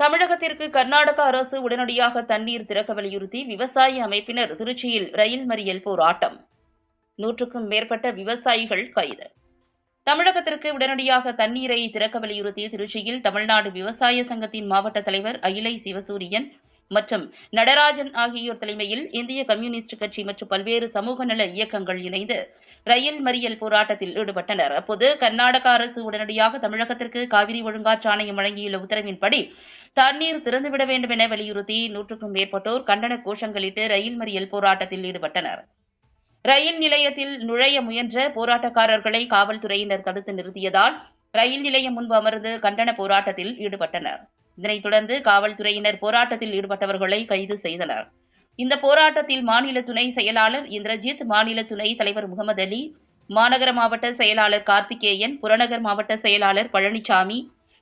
தமிழகத்திற்கு கர்நாடக அரசு உடனடியாக தண்ணீர் திறக்க வலியுறுத்தி விவசாய அமைப்பினர் திருச்சியில் ரயில் மறியல் போராட்டம். நூற்றுக்கும் மேற்பட்ட விவசாயிகள் கைது. தமிழகத்திற்கு உடனடியாக தண்ணீரை திறக்க வலியுறுத்தி திருச்சியில் தமிழ்நாடு விவசாய சங்கத்தின் மாவட்ட தலைவர் அகிலை சிவசூரியன் மற்றும் நடராஜன் ஆகியோர் தலைமையில் இந்திய கம்யூனிஸ்ட் கட்சி மற்றும் பல்வேறு சமூக நல இயக்கங்கள் இணைந்து ரயில் மறியல் போராட்டத்தில் ஈடுபட்டனர். அப்போது கர்நாடக அரசு உடனடியாக தமிழகத்திற்கு காவிரி ஒழுங்காற்று ஆணையம் வழங்கியுள்ள உத்தரவின்படி தண்ணீர் திறந்துவிட வேண்டும் என வலியுறுத்தி நூற்றுக்கும் மேற்பட்டோர் கண்டன கோஷங்களிட்டு ரயில் மறியல் போராட்டத்தில் ஈடுபட்டனர். ரயில் நிலையத்தில் நுழைய முயன்ற போராட்டக்காரர்களை காவல்துறையினர் தடுத்து நிறுத்தியதால் ரயில் நிலையம் முன்பு அமர்ந்து கண்டன போராட்டத்தில் ஈடுபட்டனர். இதனைத் தொடர்ந்து காவல்துறையினர் போராட்டத்தில் ஈடுபட்டவர்களை கைது செய்தனர். இந்த போராட்டத்தில் மாநில துணை செயலாளர் இந்திரஜித் மாநில துணை தலைவர் முகமது அலி மாநகர மாவட்ட செயலாளர் கார்த்திகேயன் புறநகர் மாவட்ட செயலாளர் பழனிசாமி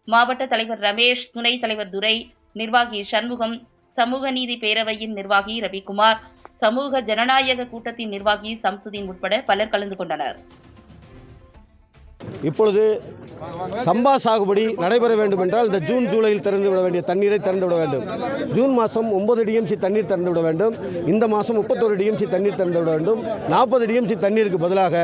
மாவட்ட தலைவர் ரமேஷ் துணைத் தலைவர் துரை நிர்வாகி சண்முகம் சமூக நீதி பேரவையின் நிர்வாகி ரவிக்குமார் சமூக ஜனநாயக கூட்டத்தின் நிர்வாகி சம்சுதீன் உட்பட பலர் கலந்து கொண்டனர். இப்பொழுது சம்பா சாகுபடி நடைபெற வேண்டும் என்றால் இந்த ஜூன் ஜூலையில் திறந்து விட வேண்டிய தண்ணீரை திறந்து விட வேண்டும். ஜூன் மாதம் ஒன்பது டிஎம்சி தண்ணீர் திறந்து விட வேண்டும். இந்த மாதம் முப்பத்தொரு டிஎம்சி தண்ணீர் திறந்து விட வேண்டும். நாற்பது டிஎம்சி தண்ணீருக்கு பதிலாக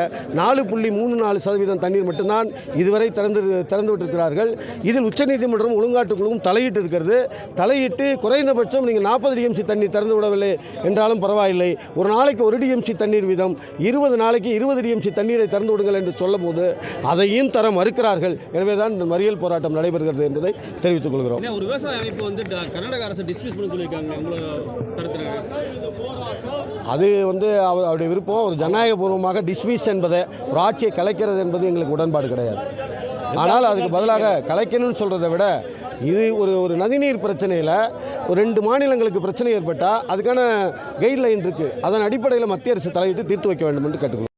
நாலு புள்ளி மூணு நாலு சதவீதம் தண்ணீர் மட்டும்தான் இதுவரை திறந்து திறந்து விட்டிருக்கிறார்கள். இதில் உச்சநீதிமன்றம் ஒழுங்காட்டுக்குழுவும் தலையிட்டு இருக்கிறது. தலையிட்டு குறைந்தபட்சம் நீங்கள் நாற்பது டிஎம்சி தண்ணீர் திறந்து விடவில்லை என்றாலும் பரவாயில்லை. ஒரு நாளைக்கு ஒரு டிஎம்சி தண்ணீர் வீதம் இருபது நாளைக்கு இருபது டிஎம்சி தண்ணீரை திறந்து விடுங்கள் என்று சொல்லும்போது அதையும் தர மறுக்கிறார்கள். எனவே தான் இந்த மறியல் போராட்டம் நடைபெறுகிறது என்பதை தெரிவித்துக் கொள்கிறோம். ஒரு விவசாய அமைப்பு வந்து கர்நாடக அரசு டிஸ்மிஸ் பண்ண சொல்லியிருக்காங்க. அது வந்து அவர் அவருடைய விருப்பம். ஒரு ஜனநாயகபூர்வமாக டிஸ்மிஸ் என்பதை ஒரு ஆட்சியை கலைக்கிறது என்பது எங்களுக்கு உடன்பாடு கிடையாது. ஆனால் அதுக்கு பதிலாக கலைக்கணும்னு சொல்கிறத விட இது ஒரு ஒரு நதிநீர் பிரச்சனையில் ஒரு ரெண்டு மாநிலங்களுக்கு பிரச்சனை ஏற்பட்டால் அதுக்கான கைட்லைன் இருக்குது அதன் அடிப்படையில் மத்திய அரசு தலையிட்டு தீர்த்து வைக்க வேண்டும் என்று கேட்டுக்கொள்கிறோம்.